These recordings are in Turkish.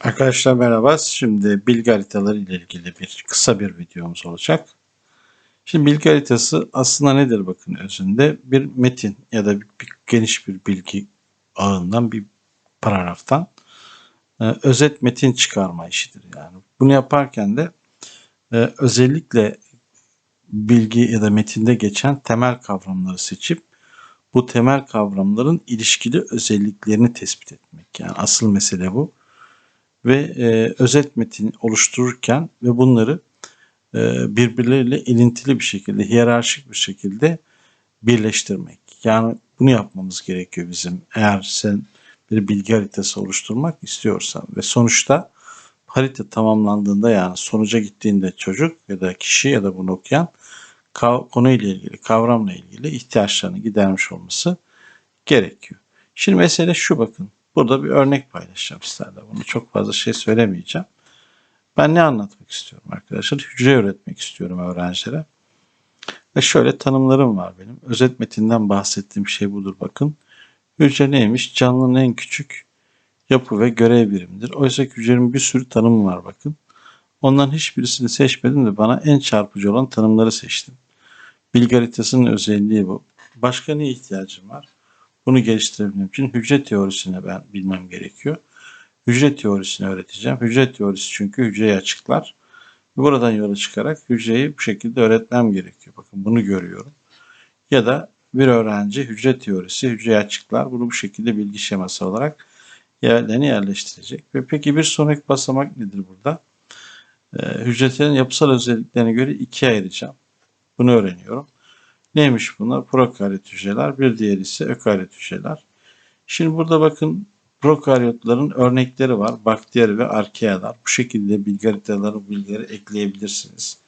Arkadaşlar merhaba. Şimdi bilgi haritaları ile ilgili bir kısa bir videomuz olacak. Şimdi bilgi haritası aslında nedir bakın özünde? Bir metin ya da bir, bir geniş bir bilgi ağından bir paragraftan e, özet metin çıkarma işidir yani. Bunu yaparken de e, özellikle bilgi ya da metinde geçen temel kavramları seçip bu temel kavramların ilişkili özelliklerini tespit etmek. Yani asıl mesele bu ve e, özet metin oluştururken ve bunları e, birbirleriyle ilintili bir şekilde, hiyerarşik bir şekilde birleştirmek. Yani bunu yapmamız gerekiyor bizim eğer sen bir bilgi haritası oluşturmak istiyorsan ve sonuçta harita tamamlandığında yani sonuca gittiğinde çocuk ya da kişi ya da bunu okuyan konuyla ilgili, kavramla ilgili ihtiyaçlarını gidermiş olması gerekiyor. Şimdi mesele şu bakın. Burada bir örnek paylaşacağım sizlerle. Bunu çok fazla şey söylemeyeceğim. Ben ne anlatmak istiyorum arkadaşlar? Hücre öğretmek istiyorum öğrencilere. Ve şöyle tanımlarım var benim. Özet metinden bahsettiğim şey budur bakın. Hücre neymiş? Canlının en küçük yapı ve görev birimidir. Oysa hücrenin bir sürü tanımı var bakın. Ondan hiçbirisini seçmedim de bana en çarpıcı olan tanımları seçtim. Bilgi haritasının özelliği bu. Başka ne ihtiyacım var? Bunu geliştirebilmem için hücre teorisini ben bilmem gerekiyor. Hücre teorisini öğreteceğim. Hücre teorisi çünkü hücreyi açıklar. Buradan yola çıkarak hücreyi bu şekilde öğretmem gerekiyor. Bakın bunu görüyorum. Ya da bir öğrenci hücre teorisi, hücreyi açıklar. Bunu bu şekilde bilgi şeması olarak yerlerine yerleştirecek. Ve peki bir sonraki basamak nedir burada? Ee, hücrelerin yapısal özelliklerine göre ikiye ayıracağım. Bunu öğreniyorum. Neymiş bunlar? Prokaryot hücreler. Bir diğeri ise ökaryot hücreler. Şimdi burada bakın prokaryotların örnekleri var. Bakteri ve arkealar. Bu şekilde bilgi haritaları bilgileri ekleyebilirsiniz.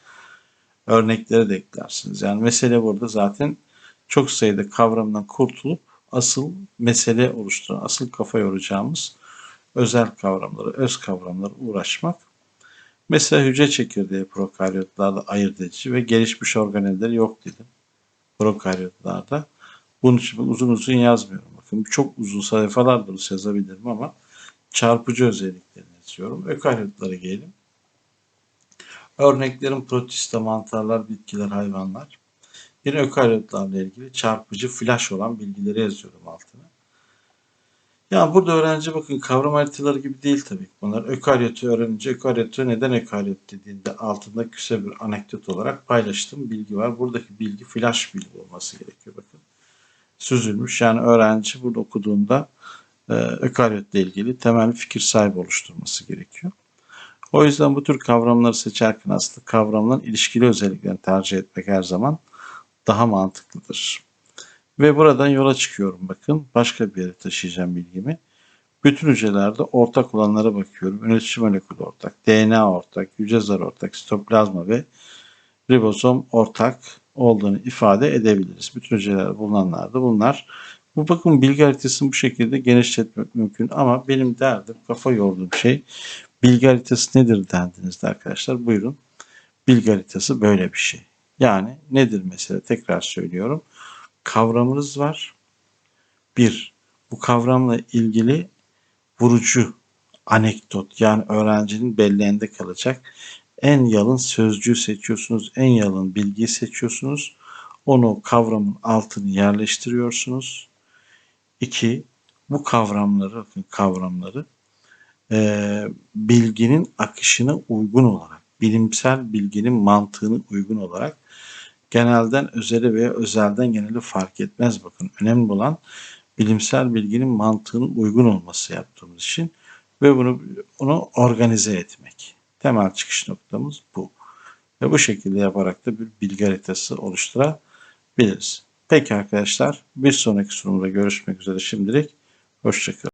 Örnekleri de eklersiniz. Yani mesele burada zaten çok sayıda kavramdan kurtulup asıl mesele oluşturan, asıl kafa yoracağımız özel kavramları, öz kavramları uğraşmak. Mesela hücre çekirdeği prokaryotlarda ayırt edici ve gelişmiş organelleri yok dedim prokaryotlarda. Bunun için uzun uzun yazmıyorum. Bakın çok uzun sayfalar dolusu yazabilirim ama çarpıcı özelliklerini yazıyorum. Ökaryotlara gelelim. Örneklerim protista, mantarlar, bitkiler, hayvanlar. Yine ökaryotlarla ilgili çarpıcı flash olan bilgileri yazıyorum altına. Ya burada öğrenci bakın kavram haritaları gibi değil tabii bunlar. Ökaryotu öğrenince ökaryotu neden ökaryot dediğinde altında kısa bir anekdot olarak paylaştığım bilgi var. Buradaki bilgi flash bilgi olması gerekiyor bakın. Süzülmüş yani öğrenci burada okuduğunda e, ökaryotla ilgili temel fikir sahibi oluşturması gerekiyor. O yüzden bu tür kavramları seçerken aslında kavramların ilişkili özelliklerini tercih etmek her zaman daha mantıklıdır. Ve buradan yola çıkıyorum bakın. Başka bir yere taşıyacağım bilgimi. Bütün hücrelerde ortak olanlara bakıyorum. Ünetici molekülü ortak, DNA ortak, hücre zarı ortak, sitoplazma ve ribozom ortak olduğunu ifade edebiliriz. Bütün hücrelerde bulunanlar da bunlar. Bu bakın bilgi haritasını bu şekilde genişletmek mümkün ama benim derdim, kafa yorduğum şey bilgi haritası nedir dendiğinizde arkadaşlar buyurun. Bilgi haritası böyle bir şey. Yani nedir mesela tekrar söylüyorum kavramınız var. Bir, bu kavramla ilgili vurucu anekdot yani öğrencinin belleğinde kalacak en yalın sözcüğü seçiyorsunuz, en yalın bilgiyi seçiyorsunuz. Onu kavramın altını yerleştiriyorsunuz. İki, bu kavramları, kavramları e, bilginin akışına uygun olarak, bilimsel bilginin mantığını uygun olarak genelden özele veya özelden geneli fark etmez bakın. Önemli olan bilimsel bilginin mantığının uygun olması yaptığımız için ve bunu onu organize etmek. Temel çıkış noktamız bu. Ve bu şekilde yaparak da bir bilgi haritası oluşturabiliriz. Peki arkadaşlar bir sonraki sunumda görüşmek üzere şimdilik. Hoşçakalın.